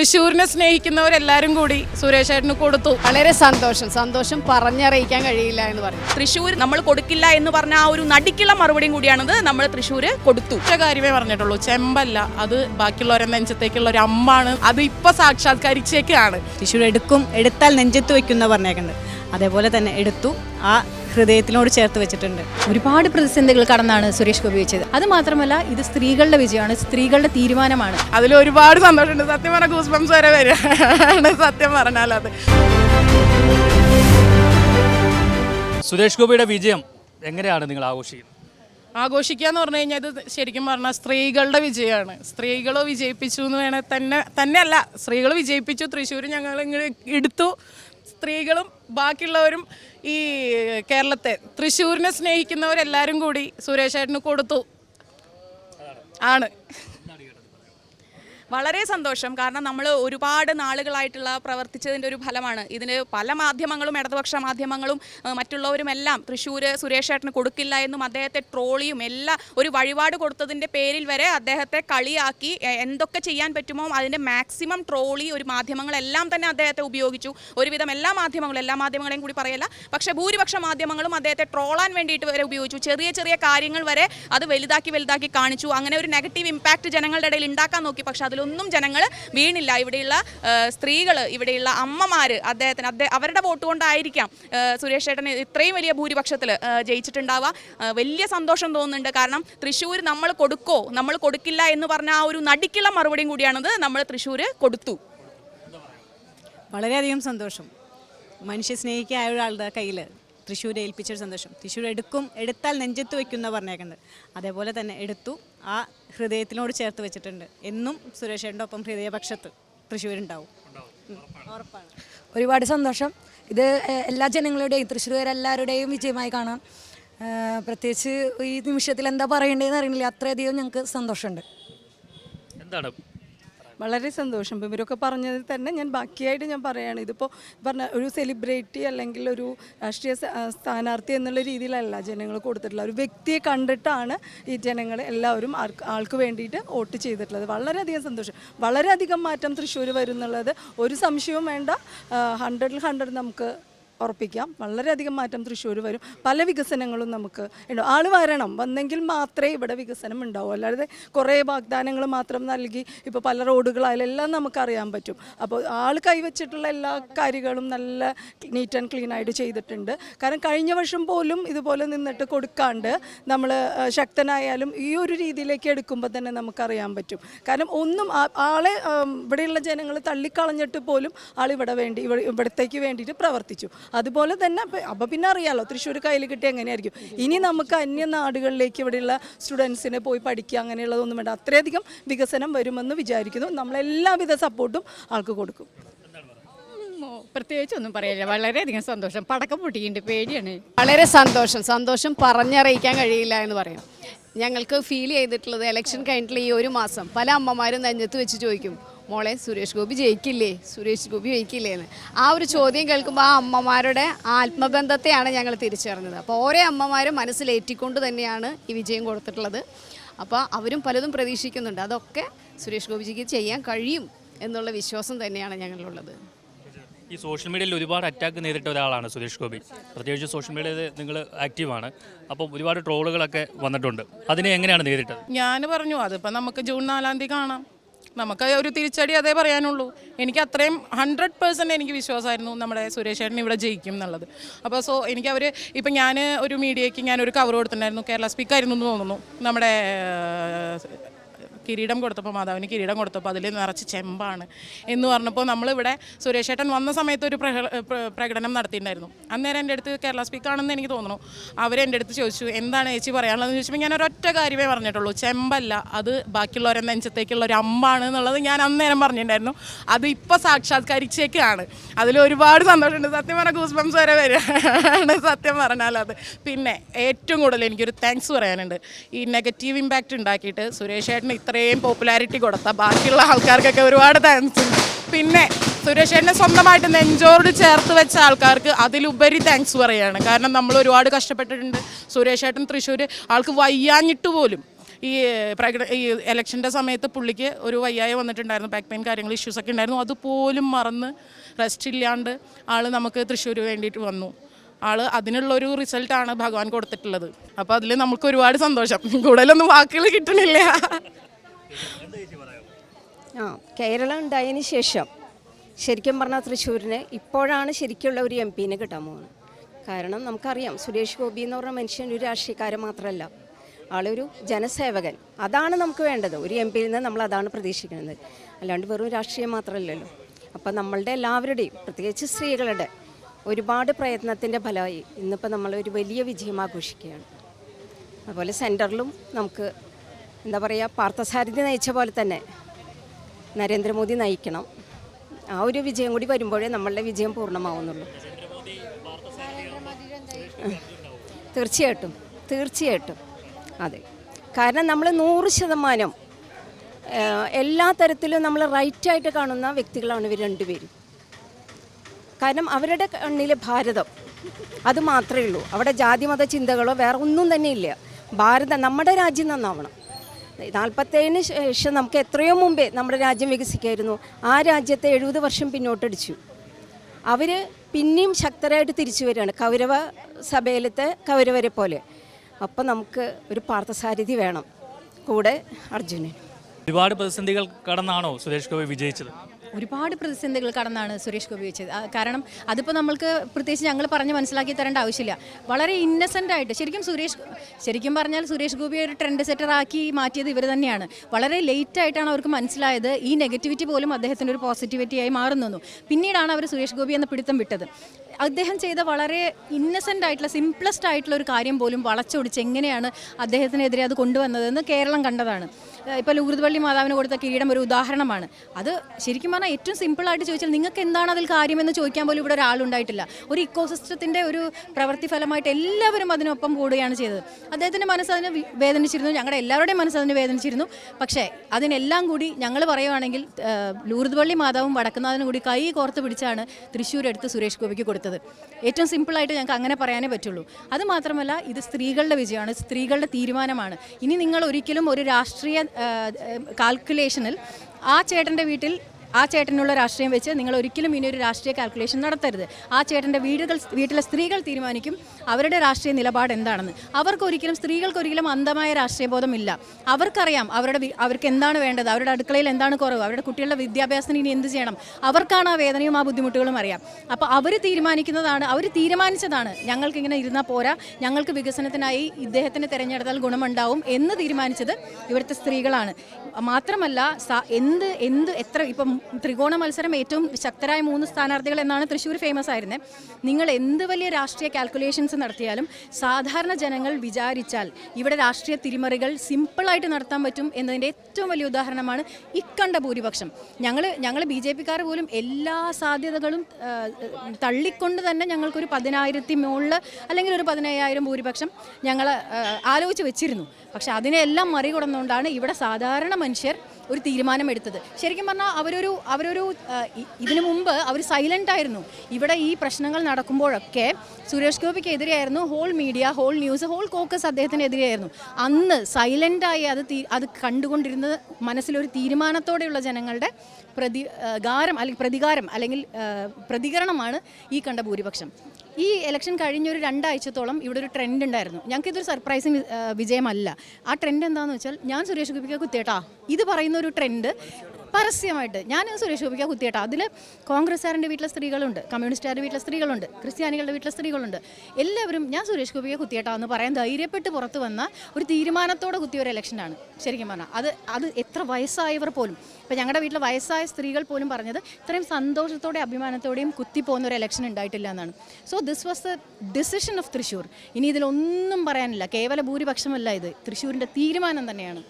തൃശ്ശൂരിനെ സ്നേഹിക്കുന്നവരെല്ലാരും കൂടി സുരേഷ് ഏട്ടന് കൊടുത്തു. വളരെ സന്തോഷം. സന്തോഷം പറഞ്ഞറിയിക്കാൻ കഴിയില്ല എന്ന് പറഞ്ഞു. തൃശ്ശൂർ നമ്മൾ കൊടുക്കില്ല എന്ന് പറഞ്ഞ ആ ഒരു നടിക്കുള്ള മറുപടിയും കൂടിയാണത് നമ്മൾ തൃശ്ശൂർ കൊടുത്തു. ഒറ്റ കാര്യമേ പറഞ്ഞിട്ടുള്ളൂ. ചെമ്പല്ല. അത് ബാക്കിയുള്ളവരെ നെഞ്ചത്തേക്കുള്ള ഒരു അമ്മാണ് അത് ഇപ്പൊ സാക്ഷാത്കരിച്ചേക്കാണ്. തൃശ്ശൂർ എടുക്കും എടുത്താൽ നെഞ്ചത്ത് വെക്കുന്ന പറഞ്ഞേക്കുന്നത്. അതേപോലെ തന്നെ എടുത്തു ആ ഹൃദയത്തിനോട് ചേർത്ത് വെച്ചിട്ടുണ്ട്. ഒരുപാട് പ്രതിസന്ധികൾ കടന്നാണ് സുരേഷ് ഗോപി വെച്ചത്. അത് മാത്രമല്ല ഇത് സ്ത്രീകളുടെ വിജയമാണ് സ്ത്രീകളുടെ തീരുമാനമാണ്. അതിൽ ഒരുപാട് സന്തോഷമുണ്ട്. സത്യം പറഞ്ഞ ഗൂസ്ബംസ് വരെ വരികയാണ് സത്യം പറഞ്ഞാൽ അത്. സുരേഷ് ഗോപിയുടെ വിജയം എങ്ങനെയാണ് നിങ്ങൾ ആഘോഷിക്കുന്നത്? ആഘോഷിക്കുക എന്ന് പറഞ്ഞു കഴിഞ്ഞാൽ ഇത് ശരിക്കും പറഞ്ഞാൽ സ്ത്രീകളുടെ വിജയമാണ്. സ്ത്രീകൾ വിജയിപ്പിച്ചു എന്ന് വേണേൽ തന്നെ തന്നെയല്ല സ്ത്രീകൾ വിജയിപ്പിച്ചു തൃശ്ശൂർ ഞങ്ങൾ ഇങ്ങനെ എടുത്തു. സ്ത്രീകളും ബാക്കിയുള്ളവരും ഈ കേരളത്തെ തൃശ്ശൂരിനെ സ്നേഹിക്കുന്നവരെല്ലാവരും കൂടി സുരേഷ് ഏട്ടന് കൊടുത്തു. ആണ്. വളരെ സന്തോഷം. കാരണം നമ്മൾ ഒരുപാട് നാളുകളായിട്ടുള്ള പ്രവർത്തിച്ചതിന്റെ ഒരു ഫലമാണ്. ഇതിന് പല മാധ്യമങ്ങളും ഇടതുപക്ഷ മാധ്യമങ്ങളും മറ്റുള്ളവരുമെല്ലാം തൃശ്ശൂർ സുരേഷ് ഏട്ടന് കൊടുക്കില്ല എന്നും അദ്ദേഹത്തെ ട്രോളിയും എല്ലാ ഒരു വഴിപാട് കൊടുത്തതിന്റെ പേരിൽ വരെ അദ്ദേഹത്തെ കളിയാക്കി എന്തൊക്കെ ചെയ്യാൻ പറ്റുമോ അതിന്റെ മാക്സിമം ട്രോളി ഒരു മാധ്യമങ്ങളെല്ലാം തന്നെ അദ്ദേഹത്തെ ഉപയോഗിച്ചു. ഒരുവിധം എല്ലാ മാധ്യമങ്ങളും എല്ലാ മാധ്യമങ്ങളെയും കൂടി പറയല്ല പക്ഷേ ഭൂരിപക്ഷ മാധ്യമങ്ങളും അദ്ദേഹത്തെ ട്രോളാൻ വേണ്ടിയിട്ട് വരെ ഉപയോഗിച്ചു. ചെറിയ ചെറിയ കാര്യങ്ങൾ വരെ അത് വലുതാക്കി വലുതാക്കി കാണിച്ചു. അങ്ങനെ ഒരു നെഗറ്റീവ് ഇമ്പാക്റ്റ് ജനങ്ങളുടെ ഇടയിൽ ഉണ്ടാക്കാൻ നോക്കി. പക്ഷെ അതിലൊന്നും ജനങ്ങൾ വീണില്ല. ഇവിടെയുള്ള സ്ത്രീകൾ ഇവിടെയുള്ള അമ്മമാർ അദ്ദേഹത്തിന് അദ്ദേഹം അവരുടെ വോട്ട് കൊണ്ടായിരിക്കാം സുരേഷ് ചേട്ടന് ഇത്രയും വലിയ ഭൂരിപക്ഷത്തിൽ ജയിച്ചിട്ടുണ്ടാവുക. വലിയ സന്തോഷം തോന്നുന്നുണ്ട്. കാരണം തൃശ്ശൂർ നമ്മൾ കൊടുക്കോ? നമ്മൾ കൊടുക്കില്ല എന്ന് പറഞ്ഞ ആ ഒരു നടിക്കുള്ള മറുപടിയും കൂടിയാണത് നമ്മൾ തൃശ്ശൂർ കൊടുത്തു. വളരെയധികം സന്തോഷം. മനുഷ്യ സ്നേഹിക്കായ ഒരാളുടെ കയ്യിൽ തൃശ്ശൂർ ഏൽപ്പിച്ചൊരു സന്തോഷം. തൃശ്ശൂർ എടുക്കും എടുത്താൽ നെഞ്ചത്ത് വെക്കുന്ന പറഞ്ഞേക്കുന്നത്. അതേപോലെ തന്നെ എടുത്തു ആ ഹൃദയത്തിനോട് ചേർത്ത് വെച്ചിട്ടുണ്ട്. എന്നും സുരേഷേന്റെ ഒപ്പം ഹൃദയപക്ഷത്ത് തൃശ്ശൂരുണ്ടാവും. ഉണ്ടാവും. ഉറപ്പാണ്. ഒരുപാട് സന്തോഷം. ഇത് എല്ലാ ജനങ്ങളുടെയും തൃശ്ശൂരുകാരെല്ലാവരുടെയും വിജയമായി കാണാം. പ്രത്യേകിച്ച് ഈ നിമിഷത്തിൽ എന്താ പറയേണ്ടതെന്ന് അറിയില്ല അത്രയധികം ഞങ്ങൾക്ക് സന്തോഷമുണ്ട്. എന്താണ് വളരെ സന്തോഷം. ഇപ്പം ഇവരൊക്കെ പറഞ്ഞതിൽ തന്നെ ഞാൻ ബാക്കിയായിട്ട് ഞാൻ പറയുകയാണ് ഇതിപ്പോൾ പറഞ്ഞ ഒരു സെലിബ്രിറ്റി അല്ലെങ്കിൽ ഒരു രാഷ്ട്രീയ സ്ഥാനാർത്ഥി എന്നുള്ള രീതിയിലല്ല ജനങ്ങൾ കൊടുത്തിട്ടുള്ളത്. ഒരു വ്യക്തിയെ കണ്ടിട്ടാണ് ഈ ജനങ്ങൾ എല്ലാവരും ആൾക്ക് വേണ്ടിയിട്ട് വോട്ട് ചെയ്തിട്ടുള്ളത്. വളരെയധികം സന്തോഷം. വളരെയധികം മാറ്റം തൃശ്ശൂർ വരുന്നുള്ളത് ഒരു സംശയവും വേണ്ട. ഹൺഡ്രഡിൽ ഹൺഡ്രഡ് നമുക്ക് ഉറപ്പിക്കാം. വളരെയധികം മാറ്റം തൃശ്ശൂർ വരും. പല വികസനങ്ങളും നമുക്ക് ഉണ്ടാവും ആൾ വരണം. വന്നെങ്കിൽ മാത്രമേ ഇവിടെ വികസനം ഉണ്ടാവൂ. അല്ലാതെ കുറേ വാഗ്ദാനങ്ങൾ മാത്രം നൽകി ഇപ്പോൾ പല റോഡുകളായാലും എല്ലാം നമുക്കറിയാൻ പറ്റും. അപ്പോൾ ആൾ കൈവച്ചിട്ടുള്ള എല്ലാ കാര്യങ്ങളും നല്ല നീറ്റ് ആൻഡ് ക്ലീൻ ആയിട്ട് ചെയ്തിട്ടുണ്ട്. കാരണം കഴിഞ്ഞ വർഷം പോലും ഇതുപോലെ നിന്നിട്ട് കൊടുക്കാണ്ട് നമ്മൾ ശക്തനായാലും ഈ ഒരു രീതിയിലേക്ക് എടുക്കുമ്പോൾ തന്നെ നമുക്കറിയാൻ പറ്റും. കാരണം ഒന്നും ആളെ ഇവിടെയുള്ള ജനങ്ങൾ തള്ളിക്കളഞ്ഞിട്ട് പോലും ആൾ ഇവിടെ വേണ്ടി ഇവിടെ ഇവിടത്തേക്ക് വേണ്ടിയിട്ട് പ്രവർത്തിച്ചു. അതുപോലെ തന്നെ അപ്പോൾ പിന്നെ അറിയാലോ തൃശ്ശൂർ കയ്യിൽ കിട്ടി എങ്ങനെയായിരിക്കും? ഇനി നമുക്ക് അന്യ നാടുകളിലേക്ക് ഇവിടെയുള്ള സ്റ്റുഡൻസിനെ പോയി പഠിക്കുക അങ്ങനെയുള്ളതൊന്നും വേണ്ട. അത്രയധികം വികസനം വരുമെന്ന് വിചാരിക്കുന്നു. നമ്മളെല്ലാവിധ സപ്പോർട്ടും ആൾക്ക് കൊടുക്കും. പ്രത്യേകിച്ച് ഒന്നും പറയില്ല. വളരെയധികം സന്തോഷം. പടക്കം പൊട്ടിയിട്ടുണ്ട്. പേടിയാണ്. വളരെ സന്തോഷം. സന്തോഷം പറഞ്ഞറിയിക്കാൻ കഴിയില്ല എന്ന് പറയാം. ഞങ്ങൾക്ക് ഫീൽ ചെയ്തിട്ടുള്ളത് ഇലക്ഷൻ കഴിഞ്ഞിട്ടുള്ള ഈ ഒരു മാസം പല അമ്മമാരും നെഞ്ഞത്ത് വെച്ച് ചോദിക്കും മോളെ സുരേഷ് ഗോപി ജയിക്കില്ലേ? സുരേഷ് ഗോപി ജയിക്കില്ലേ എന്ന് ആ ഒരു ചോദ്യം കേൾക്കുമ്പോൾ ആ അമ്മമാരുടെ ആത്മബന്ധത്തെയാണ് ഞങ്ങൾ തിരിച്ചറിഞ്ഞത്. അപ്പോൾ ഓരോ അമ്മമാരും മനസ്സിലേറ്റിക്കൊണ്ട് തന്നെയാണ് ഈ വിജയം കൊടുത്തിട്ടുള്ളത്. അപ്പോൾ അവരും പലതും പ്രതീക്ഷിക്കുന്നുണ്ട്. അതൊക്കെ സുരേഷ് ഗോപിജിക്ക് ചെയ്യാൻ കഴിയും എന്നുള്ള വിശ്വാസം തന്നെയാണ് ഞങ്ങളിലുള്ളത് ഈ സോഷ്യൽ മീഡിയയിൽ ഒരുപാട് അറ്റാക്ക് നേരിട്ട ഒരാളാണ് സുരേഷ് ഗോപി. പ്രത്യേകിച്ച് സോഷ്യൽ മീഡിയയിൽ നിങ്ങൾ ആക്റ്റീവാണ് അപ്പോൾ ഒരുപാട് ട്രോളുകളൊക്കെ വന്നിട്ടുണ്ട്. അതിനെ എങ്ങനെയാണ് നേരിട്ടത്? ഞാൻ പറഞ്ഞു അതിപ്പോൾ നമുക്ക് ജൂൺ നാലാം തീയതി കാണാം. നമുക്ക് ഒരു തിരിച്ചടി അതേ പറയാനുള്ളൂ. എനിക്ക് അത്രയും ഹൺഡ്രഡ് പേഴ്സന്റ് എനിക്ക് വിശ്വാസമായിരുന്നു നമ്മുടെ സുരേഷ് ചേട്ടൻ ഇവിടെ ജയിക്കും എന്നുള്ളത്. അപ്പോൾ സോ എനിക്ക് അവർ ഇപ്പം ഞാൻ ഒരു മീഡിയയ്ക്ക് ഞാനൊരു കവർ കൊടുത്തിട്ടുണ്ടായിരുന്നു. കേരള സ്പീക്കായിരുന്നു എന്ന് തോന്നുന്നു. നമ്മുടെ കിരീടം കൊടുത്തപ്പോൾ മാതാവിന് കിരീടം കൊടുത്തപ്പോൾ അതിൽ നിറച്ച് ചെമ്പാണ് എന്ന് പറഞ്ഞപ്പോൾ നമ്മളിവിടെ സുരേഷ് ഏട്ടൻ വന്ന സമയത്ത് ഒരു പ്രകടനം നടത്തിയിട്ടുണ്ടായിരുന്നു. അന്നേരം എന്റെ അടുത്ത് കേരള സ്പീക്കാണെന്ന് എനിക്ക് തോന്നുന്നു. അവർ അവരെന്റെ അടുത്ത് ചോദിച്ചു എന്താണ് ചേച്ചി പറയാനുള്ളതെന്ന്? ചോദിച്ചപ്പോൾ ഞാൻ ഒരൊറ്റ കാര്യമേ പറഞ്ഞിട്ടുള്ളൂ. ചെമ്പല്ല അത് ബാക്കിയുള്ളവരെ നെഞ്ചത്തേക്കുള്ള ഒരു അമ്പാണ് എന്നുള്ളത് ഞാൻ അന്നേരം പറഞ്ഞിട്ടുണ്ടായിരുന്നു. അത് ഇപ്പോൾ സാക്ഷാത്കരിച്ചേക്കാണ്. അതിൽ ഒരുപാട് സന്തോഷമുണ്ട്. സത്യം പറഞ്ഞാൽ ഗൂസ്ബംസ് വരെ വരികയാണ്. സത്യം പറഞ്ഞാൽ അത്. പിന്നെ ഏറ്റവും കൂടുതൽ എനിക്കൊരു താങ്ക്സ് പറയാനുണ്ട്. ഈ നെഗറ്റീവ് ഇമ്പാക്റ്റ് ഉണ്ടാക്കിയിട്ട് സുരേഷ് ഏട്ടന് ഇത്രയും പോപ്പുലാരിറ്റി കൊടുത്ത ബാക്കിയുള്ള ആൾക്കാർക്കൊക്കെ ഒരുപാട് താങ്ക്സ് പിന്നെ സുരേഷ് ഏട്ടനെ സ്വന്തമായിട്ട് നെഞ്ചോട് ചേർത്ത് വെച്ച ആൾക്കാർക്ക് അതിലുപരി താങ്ക്സ് പറയാണ്. കാരണം നമ്മൾ ഒരുപാട് കഷ്ടപ്പെട്ടിട്ടുണ്ട്. സുരേഷേട്ടൻ തൃശ്ശൂർ ആൾക്ക് വയ്യാഞ്ഞിട്ട് പോലും ഈ പ്രകട ഈ ഇലക്ഷന്റെ സമയത്ത് പുള്ളിക്ക് ഒരു വയ്യായ വന്നിട്ടുണ്ടായിരുന്നു. ബാക്ക് പെയിൻ കാര്യങ്ങൾ ഇഷ്യൂസൊക്കെ ഉണ്ടായിരുന്നു. അതുപോലും മറന്ന് റെസ്റ്റ് ഇല്ലാണ്ട് ആൾ നമുക്ക് തൃശ്ശൂർ വേണ്ടിയിട്ട് വന്നു. ആൾ അതിനുള്ളൊരു റിസൾട്ടാണ് ഭഗവാൻ കൊടുത്തിട്ടുള്ളത്. അപ്പോൾ അതിൽ നമുക്ക് ഒരുപാട് സന്തോഷം. കൂടുതലൊന്നും വാക്കുകൾ കിട്ടണില്ല. ആ കേരളം ഉണ്ടായതിന് ശേഷം ശരിക്കും പറഞ്ഞാൽ തൃശ്ശൂരിന് ഇപ്പോഴാണ് ശരിക്കുള്ള ഒരു എം പിനെ കിട്ടാൻ പോകുന്നത്. കാരണം നമുക്കറിയാം സുരേഷ് ഗോപി എന്ന് പറഞ്ഞ മനുഷ്യൻ ഒരു രാഷ്ട്രീയക്കാരൻ മാത്രമല്ല. ആളൊരു ജനസേവകൻ. അതാണ് നമുക്ക് വേണ്ടത്. ഒരു എം പിയിൽ നിന്ന് നമ്മൾ അതാണ് പ്രതീക്ഷിക്കുന്നത്. അല്ലാണ്ട് വെറും രാഷ്ട്രീയം മാത്രമല്ലല്ലോ. അപ്പം നമ്മളുടെ എല്ലാവരുടെയും പ്രത്യേകിച്ച് സ്ത്രീകളുടെ ഒരുപാട് പ്രയത്നത്തിന്റെ ഫലമായി ഇന്നിപ്പോൾ നമ്മൾ ഒരു വലിയ വിജയം ആഘോഷിക്കുകയാണ്. അതുപോലെ സെന്ററിലും നമുക്ക് എന്താ പറയുക പാർത്ഥസാരഥി നയിച്ച പോലെ തന്നെ നരേന്ദ്രമോദി നയിക്കണം. ആ ഒരു വിജയം കൂടി വരുമ്പോഴേ നമ്മളുടെ വിജയം പൂർണമാവുന്നുള്ളൂ. തീർച്ചയായിട്ടും തീർച്ചയായിട്ടും. അതെ. കാരണം നമ്മൾ നൂറ് ശതമാനം എല്ലാ തരത്തിലും നമ്മൾ റൈറ്റായിട്ട് കാണുന്ന വ്യക്തികളാണ് ഇവർ രണ്ടുപേരും. കാരണം അവരുടെ കണ്ണിലെ ഭാരതം അത് മാത്രമേ ഉള്ളൂ. അവിടെ ജാതിമത ചിന്തകളോ വേറെ ഒന്നും തന്നെ ഇല്ല. ഭാരതം നമ്മുടെ രാജ്യം നന്നാവണം. നാൽപ്പത്തേഴിന് ശേഷം നമുക്ക് എത്രയോ മുമ്പേ നമ്മുടെ രാജ്യം വികസിക്കായിരുന്നു ആ രാജ്യത്തെ എഴുപത് വർഷം പിന്നോട്ടടിച്ചു. അവർ പിന്നെയും ശക്തരായിട്ട് തിരിച്ചു വരികയാണ്. കൗരവ സഭയിലത്തെ കൗരവരെ പോലെ. അപ്പോൾ നമുക്ക് ഒരു പാർത്ഥസാരഥി വേണം. കൂടെ അർജുനൻ. ഒരുപാട് പ്രതിസന്ധികൾ കടന്നാണോ സുരേഷ് ഗോപി വിജയിച്ചത്? ഒരുപാട് പ്രതിസന്ധികൾ കടന്നാണ് സുരേഷ് ഗോപി വെച്ചത്. കാരണം അതിപ്പോൾ നമ്മൾക്ക് പ്രത്യേകിച്ച് ഞങ്ങൾ പറഞ്ഞ് മനസ്സിലാക്കി തരേണ്ട ആവശ്യമില്ല. വളരെ ഇന്നസെന്റ് ആയിട്ട് ശരിക്കും സുരേഷ് ശരിക്കും പറഞ്ഞാൽ സുരേഷ് ഗോപിയെ ഒരു ട്രെൻഡ് സെറ്റർ ആക്കി മാറ്റിയത് ഇവർ തന്നെയാണ്. വളരെ ലേറ്റ് ആയിട്ടാണ് അവർക്ക് മനസ്സിലായത്. ഈ നെഗറ്റിവിറ്റി പോലും അദ്ദേഹത്തിന്റെ ഒരു പോസിറ്റിവിറ്റിയായി മാറുന്നു പിന്നീടാണ് അവർ സുരേഷ് ഗോപി എന്ന പിടുത്തം വിട്ടത്. അദ്ദേഹം ചെയ്ത വളരെ ഇന്നസെന്റ് ആയിട്ടുള്ള സിംപ്ലസ്റ്റ് ആയിട്ടുള്ള ഒരു കാര്യം പോലും വളച്ചൊടിച്ച് എങ്ങനെയാണ് അദ്ദേഹത്തിനെതിരെ അത് കൊണ്ടുവന്നതെന്ന് കേരളം കണ്ടതാണ്. ഇപ്പോൾ ലൂർദ്വള്ളി മാതാവിന് കൊടുത്ത കിരീടം ഒരു ഉദാഹരണമാണ്. അത് ശരിക്കും പറഞ്ഞാൽ ഏറ്റവും സിമ്പിളായിട്ട് ചോദിച്ചാൽ നിങ്ങൾക്ക് എന്താണ് അതിൽ കാര്യമെന്ന് ചോദിക്കാൻ പോലും ഇവിടെ ഒരാളുണ്ടായിട്ടില്ല ഒരു ഇക്കോസിസ്റ്റത്തിന്റെ ഒരു പ്രവൃത്തി ഫലമായിട്ട് എല്ലാവരും അതിനൊപ്പം കൂടുകയാണ് ചെയ്തത്. അദ്ദേഹത്തിന്റെ മനസ്സ് അതിന് വേദനിച്ചിരുന്നു. ഞങ്ങളുടെ എല്ലാവരുടെയും മനസ്സ് അതിന് വേദനിച്ചിരുന്നു. പക്ഷേ അതിനെല്ലാം കൂടി ഞങ്ങൾ പറയുവാണെങ്കിൽ ലൂർദ്വള്ളി മാതാവും വടക്കുന്നാഥനും കൂടി കൈ കോർത്ത് പിടിച്ചാണ് തൃശ്ശൂർ എടുത്ത് സുരേഷ് ഗോപിക്ക് കൊടുത്തത്. ഏറ്റവും സിമ്പിളായിട്ട് ഞങ്ങൾക്ക് അങ്ങനെ പറയാനേ പറ്റുള്ളൂ. അത് മാത്രമല്ല ഇത് സ്ത്രീകളുടെ വിജയമാണ്. സ്ത്രീകളുടെ തീരുമാനമാണ്. ഇനി നിങ്ങൾ ഒരിക്കലും ഒരു രാഷ്ട്രീയ കാൽക്കുലേഷനിൽ ആ ചേട്ടന്റെ വീട്ടിൽ ആ ചേട്ടനുള്ള രാഷ്ട്രീയം വെച്ച് നിങ്ങൾ ഒരിക്കലും ഇനിയൊരു രാഷ്ട്രീയ കാൽക്കുലേഷൻ നടത്തരുത്. ആ ചേട്ടന്റെ വീടുകൾ വീട്ടിലെ സ്ത്രീകൾ തീരുമാനിക്കും അവരുടെ രാഷ്ട്രീയ നിലപാട് എന്താണെന്ന്. അവർക്ക് ഒരിക്കലും സ്ത്രീകൾക്ക് ഒരിക്കലും അന്ധമായ രാഷ്ട്രീയ ബോധമില്ല അവർക്കറിയാം അവരുടെ അവർക്ക് എന്താണ് വേണ്ടത് അവരുടെ അടുക്കളയിൽ എന്താണ് കുറവ് അവരുടെ കുട്ടികളുടെ വിദ്യാഭ്യാസത്തിന് ഇനി എന്ത് ചെയ്യണം അവർക്കാണ് ആ വേദനയും ആ ബുദ്ധിമുട്ടുകളും അറിയാം. അപ്പോൾ അവർ തീരുമാനിക്കുന്നതാണ് അവർ തീരുമാനിച്ചതാണ്. ഞങ്ങൾക്കിങ്ങനെ ഇരുന്നാൽ പോരാ ഞങ്ങൾക്ക് വികസനത്തിനായി ഇദ്ദേഹത്തിന് തിരഞ്ഞെടുത്താൽ ഗുണമുണ്ടാവും എന്ന് തീരുമാനിച്ചത് ഇവിടുത്തെ സ്ത്രീകളാണ്. മാത്രമല്ല എന്ത് എന്ത് എത്ര ഇപ്പം ത്രികോണ മത്സരം ഏറ്റവും ശക്തരായ മൂന്ന് സ്ഥാനാർത്ഥികൾ എന്നാണ് തൃശ്ശൂർ ഫേമസ് ആയിരുന്നത് നിങ്ങൾ എന്ത് വലിയ രാഷ്ട്രീയ കാൽക്കുലേഷൻസ് നടത്തിയാലും സാധാരണ ജനങ്ങൾ വിചാരിച്ചാൽ ഇവിടെ രാഷ്ട്രീയ തിരിമറികൾ സിമ്പിളായിട്ട് നടത്താൻ പറ്റും എന്നതിന്റെ ഏറ്റവും വലിയ ഉദാഹരണമാണ് ഇക്കണ്ട ഭൂരിപക്ഷം. ഞങ്ങൾ ഞങ്ങൾ ബി ജെ പിക്കാർ പോലും എല്ലാ സാധ്യതകളും തള്ളിക്കൊണ്ട് തന്നെ ഞങ്ങൾക്കൊരു പതിനായിരത്തി മുകളിൽ അല്ലെങ്കിൽ ഒരു പതിനയ്യായിരം ഭൂരിപക്ഷം ഞങ്ങൾ ആലോചിച്ച് വെച്ചിരുന്നു. പക്ഷെ അതിനെല്ലാം മറികടന്നുകൊണ്ടാണ് ഇവിടെ സാധാരണ മനുഷ്യർ ഒരു തീരുമാനമെടുത്തത്. ശരിക്കും പറഞ്ഞാൽ അവരൊരു അവരൊരു ഇതിനു മുമ്പ് അവർ സൈലന്റ് ആയിരുന്നു ഇവിടെ ഈ പ്രശ്നങ്ങൾ നടക്കുമ്പോഴൊക്കെ സുരേഷ് ഗോപിക്ക് എതിരെയായിരുന്നു whole media whole news whole caucus അദ്ദേഹത്തിനെതിരെയായിരുന്നു. അന്ന് സൈലന്റായി അത് അത് കണ്ടുകൊണ്ടിരുന്നത് മനസ്സിലൊരു തീരുമാനത്തോടെയുള്ള ജനങ്ങളുടെ പ്രതി ഗാരം അല്ലെങ്കിൽ പ്രതികാരം അല്ലെങ്കിൽ പ്രതികരണമാണ് ഈ കണ്ട ഭൂരിപക്ഷം. ഈ ഇലക്ഷൻ കഴിഞ്ഞ ഒരു രണ്ടാഴ്ചത്തോളം ഇവിടെ ഒരു ട്രെൻഡ് ഉണ്ടായിരുന്നു. ഞങ്ങൾക്ക് ഇതൊരു സർപ്രൈസിങ് വിജയമല്ല. ആ ട്രെൻഡ് എന്താണെന്ന് വെച്ചാൽ ഞാൻ സുരേഷ് ഗോപിക്ക് കുത്തിയേട്ടാ. ഇത് പറയുന്ന ഒരു ട്രെൻഡ് പരസ്യമായിട്ട്. ഞാൻ സുരേഷ് ഗോപിക്ക് കുത്തിയേട്ടാ അതിൽ കോൺഗ്രസ്സുകാരന്റെ വീട്ടിലെ സ്ത്രീകളുണ്ട് കമ്മ്യൂണിസ്റ്റുകാരുടെ വീട്ടിലെ സ്ത്രീകളുണ്ട് ക്രിസ്ത്യാനികളുടെ വീട്ടിലെ സ്ത്രീകളുണ്ട്. എല്ലാവരും ഞാൻ സുരേഷ് ഗോപിയെ കുത്തിയേട്ടാ എന്ന് പറയാൻ ധൈര്യപ്പെട്ട് പുറത്ത് വന്ന ഒരു തീരുമാനത്തോടെ കുത്തിയ ഒരു ഇലക്ഷനാണ് ശരിക്കും പറഞ്ഞാൽ അത് അത് എത്ര വയസ്സായവർ പോലും. ഇപ്പം ഞങ്ങളുടെ വീട്ടിലെ വയസ്സായ സ്ത്രീകൾ പോലും പറഞ്ഞത് ഇത്രയും സന്തോഷത്തോടെ അഭിമാനത്തോടെയും കുത്തിപ്പോകുന്ന ഒരു ഇലക്ഷൻ ഉണ്ടായിട്ടില്ല എന്നാണ്. So this was the decision of Thrissur ഇനി ഇതിലൊന്നും പറയാനില്ല. കേവല ഭൂരിപക്ഷമല്ല ഇത്. തൃശ്ശൂരിന്റെ തീരുമാനം തന്നെയാണ്.